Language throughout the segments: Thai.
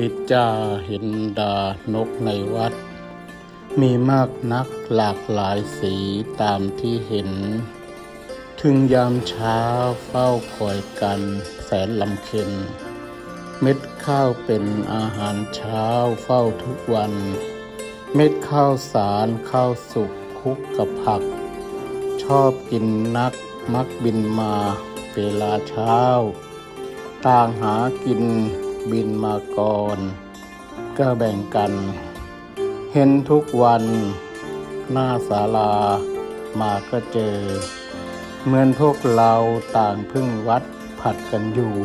นิจจาเห็นดานกในวัด มีมากนักหลากหลายสีตามที่เห็น ถึงยามเช้าเฝ้าคอยกันแสนลำเค็น เม็ดข้าวเป็นอาหารเช้าเฝ้าทุกวัน เม็ดข้าวสารข้าวสุกคุกกับผัก ชอบกินนักมักบินมาเวลาเช้า ต่างหากิน บินมาก่อน ก็แบ่งกัน เห็นทุกวัน หน้าศาลามาก็เจอ เหมือนพวกเราต่างพึ่งวัดผัดกันอยู่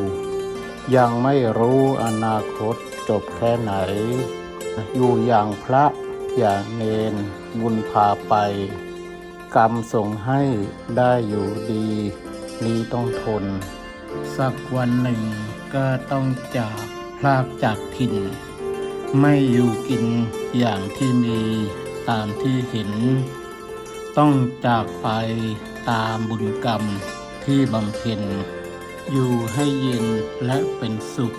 ยังไม่รู้อนาคตจบแค่ไหน อยู่อย่างพระอย่างเนนบุญพาไป กรรมส่งให้ได้อยู่ดี นี้ต้องทน สักวันหนึ่งก็ต้องจากพลากจากถิ่น ไม่อยู่กินอย่างที่มีตามที่เห็น ต้องจากไปตามบุญกรรมที่บำเพ็ญ อยู่ให้เย็นและเป็นสุข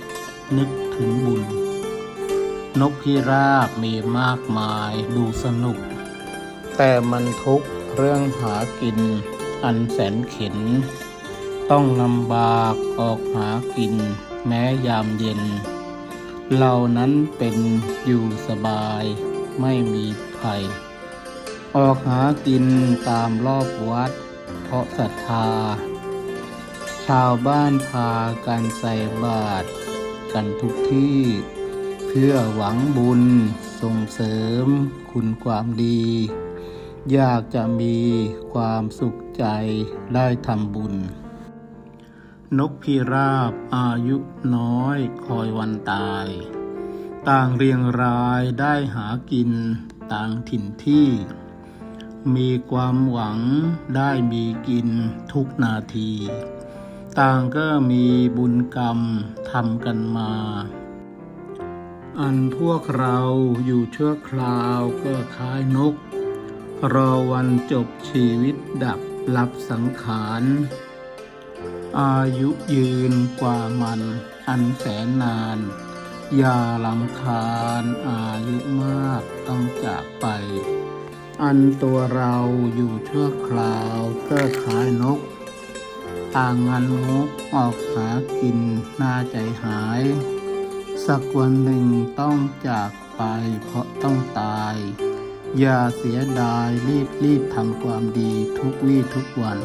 นึกถึงบุญ นกพิราบมีมากมายดูสนุก แต่มันทุกเรื่องหากินอันแสนเข็น ต้องลำบากออกหากินแม้ยามเย็นเหล่านั้นเป็นอยู่สบายไม่มีภัย ออกหากินตามรอบวัด เพราะศรัทธา ชาวบ้านพากันใส่บาตรกันทุกที่ เพื่อหวังบุญส่งเสริมคุณความดี อยากจะมีความสุขใจได้ทำบุญ นกพิราบอายุน้อยคอยวันตาย ต่างเรียงรายได้หากินต่างถิ่นที่ มีความหวังได้มีกินทุกนาที ต่างก็มีบุญกรรมทำกันมา อันพวกเราอยู่เชั่วคราวก็คล้ายนก รอวันจบชีวิตดับรับสังขาร อายุยืนกว่ามันอันแสนนาน อย่าลำคาญอายุมากต้องจากไป อันตัวเราอยู่ชั่วคราวก็คล้ายนก ต่างงันงกออกหากินน่าใจหาย สักวันหนึ่งต้องจากไปเพราะต้องตาย อย่าเสียดายรีบรีบทำความดีทุกวี่ทุกวัน